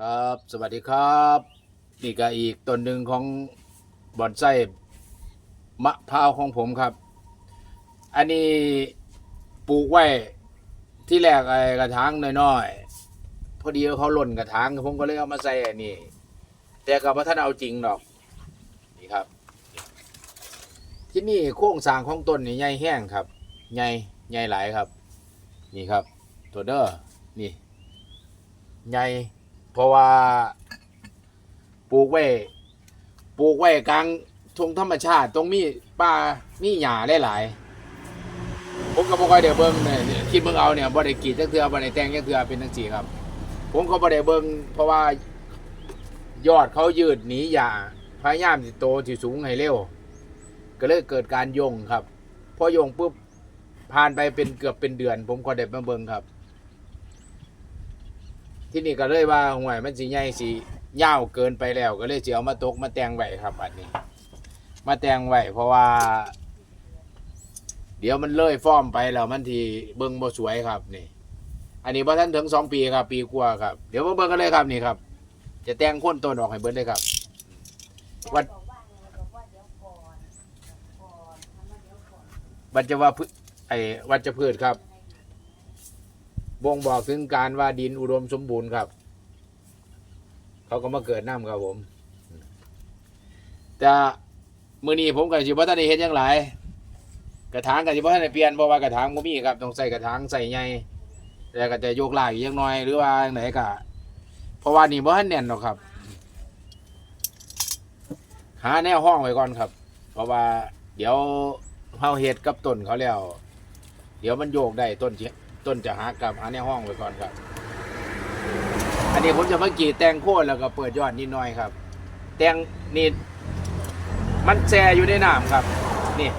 ครับ สวัสดีครับนี่ก็อีกต้นหนึ่งของบอนไส้มะพร้าวของผมครับ อันนี้ปลูกไว้ที่แรกไอ้กระถางน้อยๆพอดีเขาหล่นกระถางผมก็เลยเอามาใส่อันนี้ แต่ก็บ่ท่านเอาจริงดอกนี่ครับ ที่นี่โครงสร้างของต้นนี่ใหญ่แห้งครับใหญ่ใหญ่หลายครับ นี่ครับตัวเด้อนี่ใหญ่ เพราะว่าปลูกไว้ปลูกไว้กลางทงธรรมชาติตรงมีป่ามีหญ้าหลายๆผมก็บ่ค่อยได้เบิ่งเนี่ยที่เบิ่งเอาเนี่ยบ่ได้กรีดจักเทื่อบ่ได้แต่งจักเทื่อเป็นจังซี่ครับ ผมก็บ่ได้เบิ่งเพราะว่ายอดเขายืดหนีหญ้าพยายามสิโตสิสูงให้เร็ว ก็เลยเกิดการโยงครับพอโยงปุ๊บผ่านไปเป็นเกือบเป็นเดือน ผมก็ได้มาเบิ่งครับ ที่นี่ก็เลยว่าห่วยมันสิใหญ่สิยาวเกินไปแล้ว ก็เลยสิเอามาตกมาแตงไว้ครับอันนี้ มาแตงไว้เพราะว่า เดี๋ยวมันเลยฟ้อมไปแล้วมันทีเบิ่งบ่สวยครับนี่ อันนี้พอท่านถึงสองปีครับ ปีกว่าครับ เดี๋ยวมาเบิ่งกันเลยครับนี่ครับ จะแตงโคนต้นออกให้เบิ่งเลยครับวัดวัชว่าพืชไอ้วัชพืชครับ บ่งบอกถึงการว่าดินอุดมสมบูรณ์ครับ เขาก็มาเกิดน้ำครับผม แต่มือนี้ผมกับสิบ่ทันได้เห็นหยังหลายกระถางกับสิบ่ทันได้เปลี่ยนเพราะว่ากระถางบ่มีครับต้องใส่กระถางใส่ใหญ่แล้วก็จะโยกลากอีกจักหน่อยหรือว่าจั่งไหนก็เพราะว่านี่บ่ทันแน่นหรอกครับ หาแนวห้องไว้ก่อนครับ เพราะว่าเดี๋ยวเฮาเฮ็ดกับต้นเขาแล้ว เดี๋ยวมันโยกได้ต้นสิ ต้นจะหักกับหาแนวห้องไว้ก่อนครับ อันนี้ผมจะมากรีดแตงโค่นแล้วก็เปิดยอดนิดหน่อยครับ แตงนี่มันแช่อยู่ในน้ำครับ นี่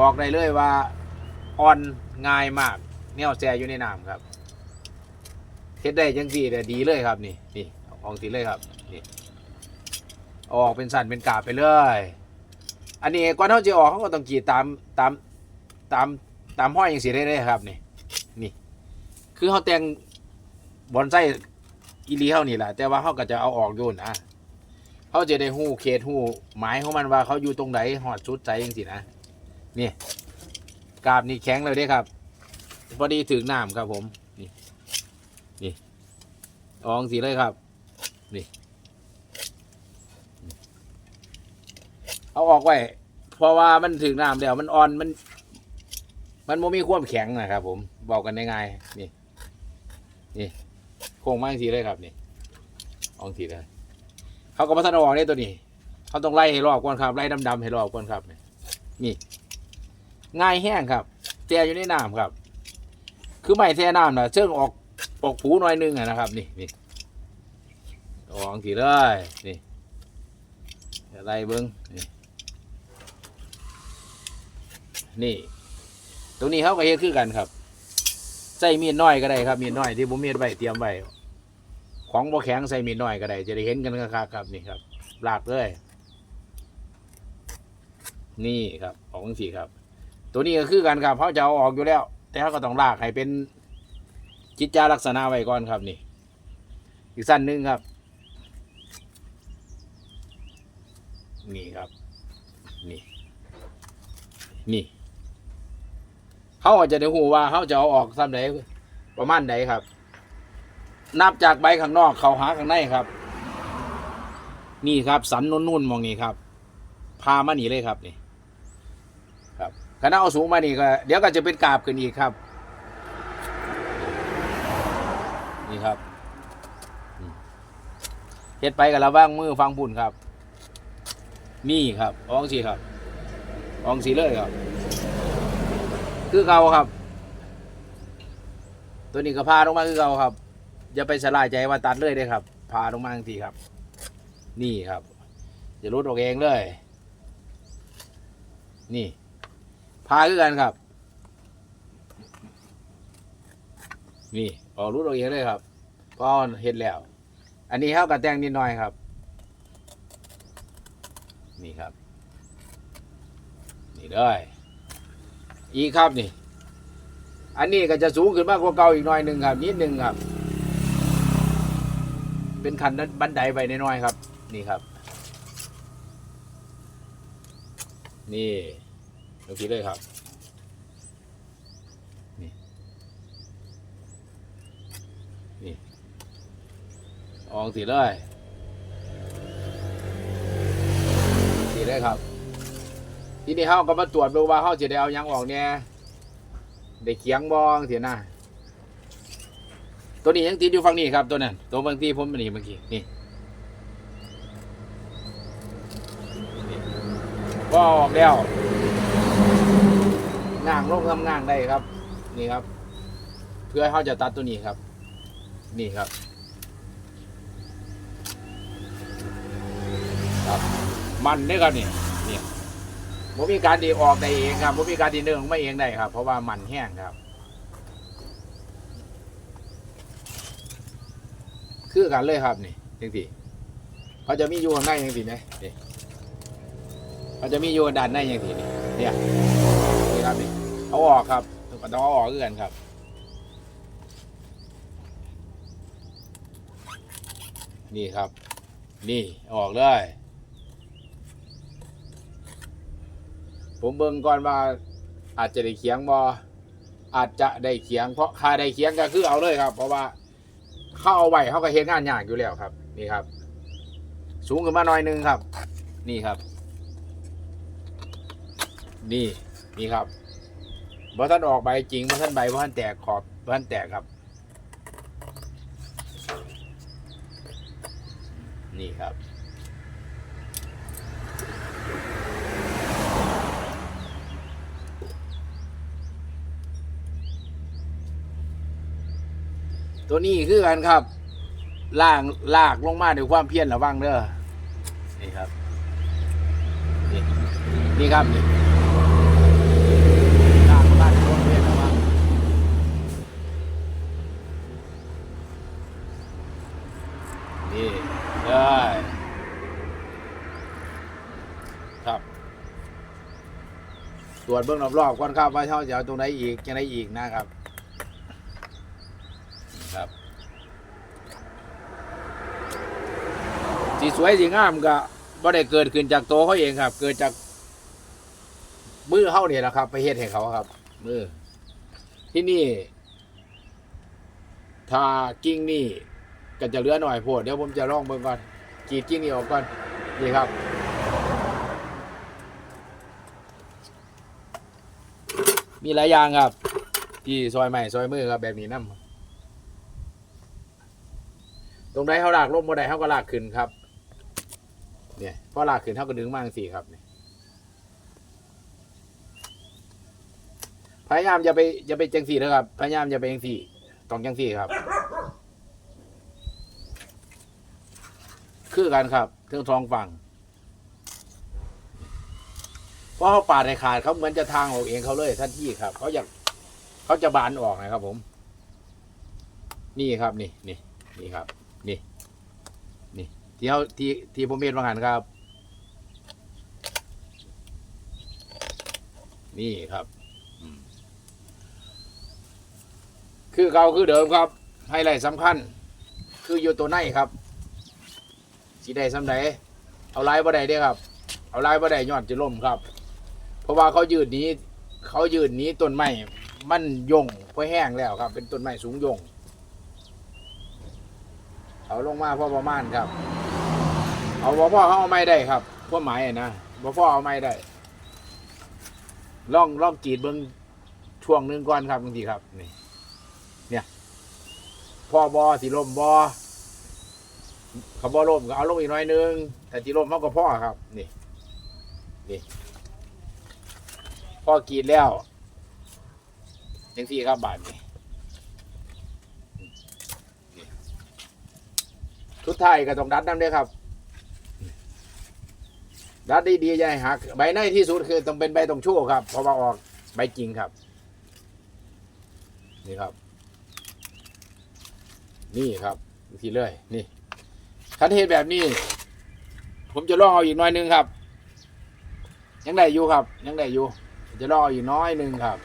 บอกได้เลยว่าอ่อนง่ายมากแนวแช่อยู่ในน้ำครับเฮ็ดได้จังสี่แต่ดีเลยครับนี่นี่ออกสีเลยครับนี่ออกเป็นสันเป็นกาบไปเลย อันนี้ก่อนเขาจะออกเขาก็ต้องกรีดตามตามตามตามห้อยอย่างสีได้เลยครับนี่ คือเขาแต่งบอนไส้อีหลีเขานี่แหละแต่ว่าเขาก็จะเอาออกอยู่นะเขาจะได้หู้เขตหู้หมายของมันว่าเขาอยู่ตรงไหนหอดชุดใจจังสินะนี่กาบนี่แข็งเลยเด้ครับ พอดีถึงน้ำครับผม นี่ นี่อองสีเลยครับ นี่ เอาออกไว้เพราะว่ามันถึงน้ำแล้วมันอ่อนมัน มันโมมีความแข็งนะครับผมบอกกันง่ายๆนี่ นี่โค้งมากทีเลยครับนี่อองทีเลยเขาก็มาทันเอาออกได้ตัวนี้ เขาต้องไล่ให้รอบก่อนครับไล่ดำๆให้รอบก่อนครับนี่ง่ายแห้งครับแช่อยู่ในน้ำครับ คือไม่แช่น้ำนะเชิงออกออกผูหน่อยนึงอะนะครับ นี่นี่ออกทีเลยนี่ะไล่เบิ้งนี่นี่ ตรงนี้เขาก็เฮ็ดคือกันครับ ใส่มีดน้อยก็ได้ครับมีดน้อยที่ผมมีดไว้เตรียมไว้ของบ่แข็งใส่มีดน้อยก็ได้ จะได้เห็นกันคักครับนี่ครับลากเลยนี่ครับออกสีครับ ตัวนี้ก็คือกันครับเขาจะเอาออกอยู่แล้ว แต่เขาก็ต้องลากให้เป็นจิตจาลักษณะไว้ก่อนครับนี่ อีกสั้นนึงครับ นี่ครับ นี่ นี่ เขาอาจจะได้หูว่าเขาจะเอาออกซ้ำใดประมาณใดครับ นับจากใบข้างนอกเขาหาข้างในครับ นี่ครับ สันนุ่นๆมองนี่ครับ พามานี่เลยครับนี่ ครับคณะเอาสูงมานี่ก็ เดี๋ยวก็จะเป็นกาบขึ้นอีกครับ นี่ครับเฮ็ดไปกับระว่างมือฟังปุ่นครับ นี่ครับอองสีครับอองสีเลยครับ คือเก่าครับ ตัวนี้ก็พาลงมาคือเก่าครับ อย่าไปสลายใจว่าตัดเลยเด้อครับ พาลงมาทันทีครับ นี่ครับจะรุดออกเองเลย นี่ พาคือกันครับ นี่ออกรุดออกเองเลยครับพอเห็นแล้ว อันนี้เข้ากับแตงนิดหน่อยครับ นี่ครับ นี่เลย อีกครับนี่ อันนี้ก็จะสูงขึ้นมากกว่าเก่าอีกหน่อยหนึ่งครับนิดหนึ่งครับ เป็นคันบันไดไปน้อยๆครับ นี่ครับ นี่ดูทีเลยครับนี่นี่ออกสีเลยสีเลยครับ ทีนี้เขาก็มาตรวจดูว่าเขาจะได้เอาหยังออกเนี่ยได้เขียงบองเสียหน้าตัวนี้ยังติดอยู่ฝั่งนี้ครับตัวนั้นตัวบางทีผมมันนี่เมื่อกี้นี่นี่ก็ออกแล้วง่างลงทำง่างได้ครับ นี่ครับ เพื่อเขาจะตัดตัวนี้ครับ นี่ครับครับ มันได้ครับนี่นี่ ผมมีการดีออกได้เองครับผมมีการดีเนื่องไม่เองได้ครับ เพราะว่ามันแห้งครับ คือกันเลยครับนี่จังสิเขาจะมีอยู่ข้างในจังสิไหมนี่เขาจะมีอยู่ด้านในจังสินี่เนี่ยนี่ครับนี่เอาออกครับก็ต้องเอาออกกันครับนี่ครับ นี่อออกเลย ผมเบิ่งก่อนว่าอาจจะได้เขียงบออาจจะได้เขียงเพราะค่าได้เขียงก็คือเอาเลยครับ เพราะว่าเข้าเอาไว้เขาก็เฮ็ดงานยากอยู่แล้วครับ นี่ครับ สูงขึ้นมาหน่อยหนึงครับ นี่ครับ นี่นี่ครับบ่ท่านออกใบจริงบ่ท่านใบบ่ท่านแตกขอบบ่ท่านแตกครับ นี่ครับ ตัวนี้คือกันครับล่างลากลงมาด้วยความเพียรระวังเด้อนี่ครับ นี่นี่ครับนี่ลากลงมาด้วยความเพียรระวังนี่ได้ครับตรวจเบื้องรอบๆก่อนครับว่าเขาจะเอาตรงไหนอีกจะไหนอีกนะครับนี่ครับ สีสวยสีงามก็บ่ได้เกิดขึ้นจากตัวเขาเองครับ เกิดจากมือเขาเนี่ยแหละครับ ไปเฮ็ดให้เขาครับ มือ ที่นี่ถ้ากิ่งนี่ก็จะเหลือหน่อยโพดเดี๋ยวผมจะลองเบิ่งก่อนกรีดกิ่งนี่ออกก่อนนี่ครับมีหลายอย่างครับ ที่ซอยใหม่ซอยมือครับแบบนี้นํตรงใดเขาลากลงบ่ได้เขาก็ลากขึ้นครับ เนี่ยพอลากขึ้นเท่ากับดึงมากสี่ครับเนี่ยพยายามอย่าไปอย่าไปจังสี่นะครับ พยายามอย่าไปจังสี่ต้องจังสี่ครับ คือกันครับเครื่องทองฝั่งเพราะเขาปาดในขาดเขาเหมือนจะทางออกเองเขาเลยท่านที่ครับเขาอยากเขาจะบานออกนะครับผม นี่ครับนี่นี่นี่ครับ ที่เขาที่ที่ผมเห็นว่างันครับ นี่ครับคือเก่าคือเดิมครับให้ไรสำคัญ คืออยู่ตัวในครับสีใดซ้ำใดเอาลายบ่ได้เด้ครับ เอาลายบ่ได้ยอดจะล่มครับ เพราะว่าเขายืดนี้ เขายืดนี้ต้นไม้มันยงเพราะแห้งแล้วครับ เป็นต้นไม้สูงยงเอาลงมาพอประมาณครับ เอาบ่พ่อเขาเอาไม่ได้ครับพวกหมายนะบ่พ่อเอาไม่ได้ล่องล่องกีดเบิ้งช่วงหนึงก่อนครับบางทีครับนี่เนี่ยพ่อบอสีลมบอเขาบอลมก็เอาลงอีกหน้อยนึงแต่สีลมเขาก็พ่อครับ นี่นี่พ่อกีดแล้วยังสี่ครับบาทนี่ชุดไทยก็ต้องดัดน้ำด้วยครับ ดัดดีๆอย่าให้หัก ใบในที่สุดคือต้องเป็นใบตรงชั่วครับเพราะว่าออกใบจริงครับ นี่ครับ นี่ครับทีเลยนี่คันเทศแบบนี้ ผมจะลองเอาอีกน้อยนึงครับ ยังได้อยู่ครับ ยังได้อยู่ จะลองเอาอีกน้อยนึงครับ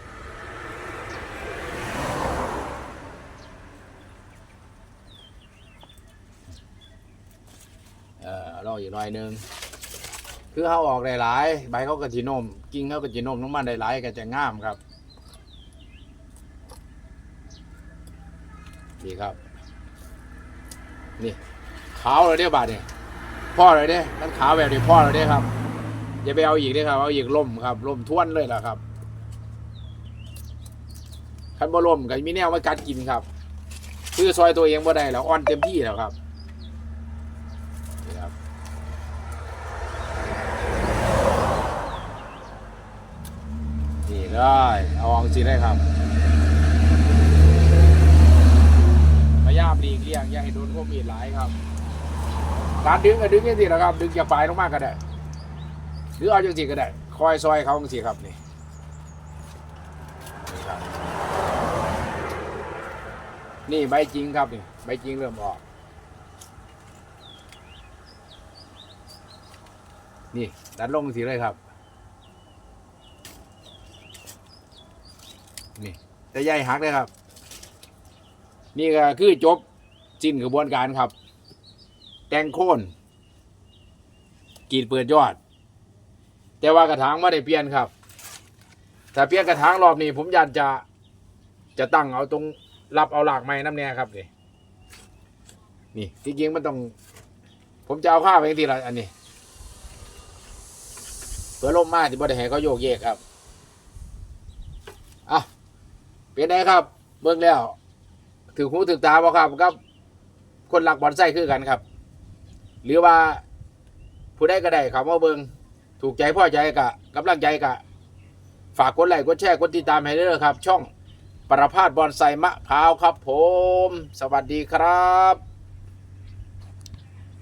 เออลองอีกน่อยนึง คือเขาออกได้หลายใบเขาก็จีนมกิ่งเขาก็จีนมลงมาได้หลายก็จะงามครับนี่ครับ นี่ขาวเลยเด้บาดเนี่ยพ่อเลยเด้มันขาวแบบนี้พ่อเลยเด้ครับอย่าไปเอาอีกเด้ครับเอาอีกล่มครับล่มท้วนเลยล่ะครับคันบ่ล่มก็มีแนวมากัดกินครับ คือซอยตัวเองบ่ได้แล้วอ่อนเต็มที่แล้วครับนี่ครับ นี่ ได้ เอาอองสิได้ครับพยายามหลีกเลี่ยงอย่าให้โดนพวกมีดหลายครับการดึงก็ดึงอย่างนี้แหละครับ ดึงจากปลายลงมากก็ได้ หรือเอาจังสิก็ได้ คอยซอยเขาจังสิครับนี่นี่ใบจริงครับนี่ใบจริงเริ่มออก นี่ดันลงสิเลยครับ นี่ แต่ใหญ่หักเลยครับ นี่ก็คือจบสิ้นกระบวนการครับ แต่งโค่นกรีดเปิดยอด แต่ว่ากระถางไม่ได้เปลี่ยนครับแต่เปลี่ยนกระถางรอบนี้ผมอยากจะจะตั้งเอาตรงรับเอาหลากไม้น้ำแน่ครับนี่นี่จริงๆมันต้อง ผมจะเอาผ้าไปทีละอันนี้เพื่อลมมากที่บริหารเขาโยกเยกครับอะ เป็นไงครับ เบิ่งแล้วถือหูถือตาบ่ครับครับคนหลักบอลไส้คือกันครับ หรือว่าผู้ใดก็ได้เขามาเบิงถูกใจพ่อใจกะกำลังใจกะ ฝากกดไลค์กดแชร์กดติดตามให้ด้วยนะครับ ช่องประพาสบอลไซมะพร้าวครับ ผม สวัสดีครับ